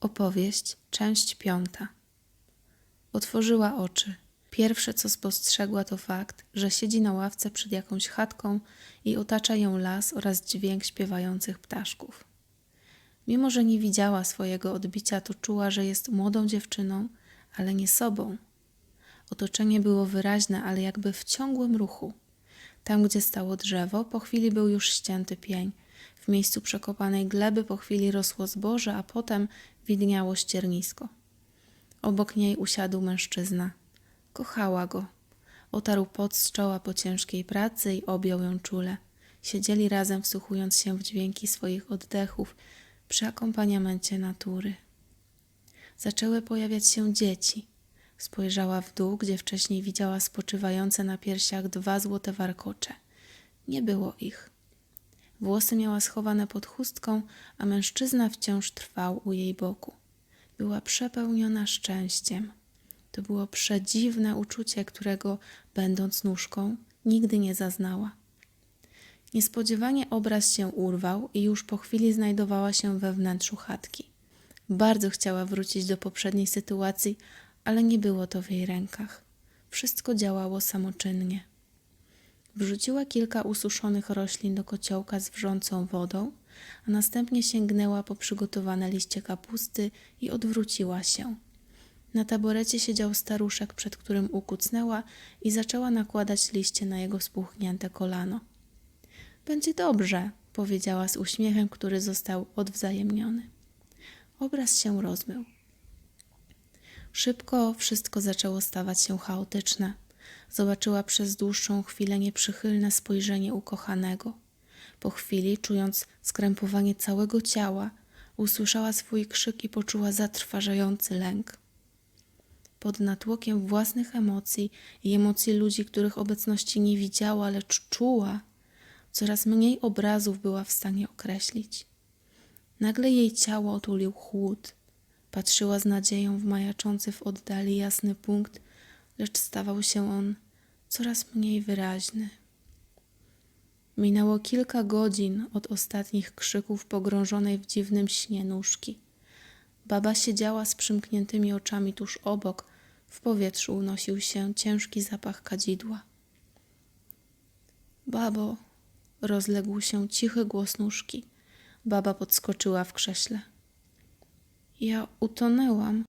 Opowieść, część piąta. Otworzyła oczy. Pierwsze, co spostrzegła, to fakt, że siedzi na ławce przed jakąś chatką i otacza ją las oraz dźwięk śpiewających ptaszków. Mimo, że nie widziała swojego odbicia, to czuła, że jest młodą dziewczyną, ale nie sobą. Otoczenie było wyraźne, ale jakby w ciągłym ruchu. Tam, gdzie stało drzewo, po chwili był już ścięty pień. W miejscu przekopanej gleby po chwili rosło zboże, a potem widniało ściernisko. Obok niej usiadł mężczyzna. Kochała go. Otarł pot z czoła po ciężkiej pracy i objął ją czule. Siedzieli razem, wsłuchując się w dźwięki swoich oddechów przy akompaniamencie natury. Zaczęły pojawiać się dzieci. Spojrzała w dół, gdzie wcześniej widziała spoczywające na piersiach dwa złote warkocze. Nie było ich. Włosy miała schowane pod chustką, a mężczyzna wciąż trwał u jej boku. Była przepełniona szczęściem. To było przedziwne uczucie, którego, będąc nóżką, nigdy nie zaznała. Niespodziewanie obraz się urwał i już po chwili znajdowała się we wnętrzu chatki. Bardzo chciała wrócić do poprzedniej sytuacji, ale nie było to w jej rękach. Wszystko działało samoczynnie. Wrzuciła kilka ususzonych roślin do kociołka z wrzącą wodą, a następnie sięgnęła po przygotowane liście kapusty i odwróciła się. Na taborecie siedział staruszek, przed którym ukucnęła i zaczęła nakładać liście na jego spuchnięte kolano. Będzie dobrze, powiedziała z uśmiechem, który został odwzajemniony. Obraz się rozmył. Szybko wszystko zaczęło stawać się chaotyczne. Zobaczyła przez dłuższą chwilę nieprzychylne spojrzenie ukochanego. Po chwili, czując skrępowanie całego ciała, usłyszała swój krzyk i poczuła zatrważający lęk. Pod natłokiem własnych emocji i emocji ludzi, których obecności nie widziała, lecz czuła, coraz mniej obrazów była w stanie określić. Nagle jej ciało otulił chłód. Patrzyła z nadzieją w majaczący w oddali jasny punkt, lecz stawał się on coraz mniej wyraźny. Minęło kilka godzin od ostatnich krzyków pogrążonej w dziwnym śnie nóżki. Baba siedziała z przymkniętymi oczami tuż obok, w powietrzu unosił się ciężki zapach kadzidła. Babo, rozległ się cichy głos nóżki. Baba podskoczyła w krześle. Ja utonęłam,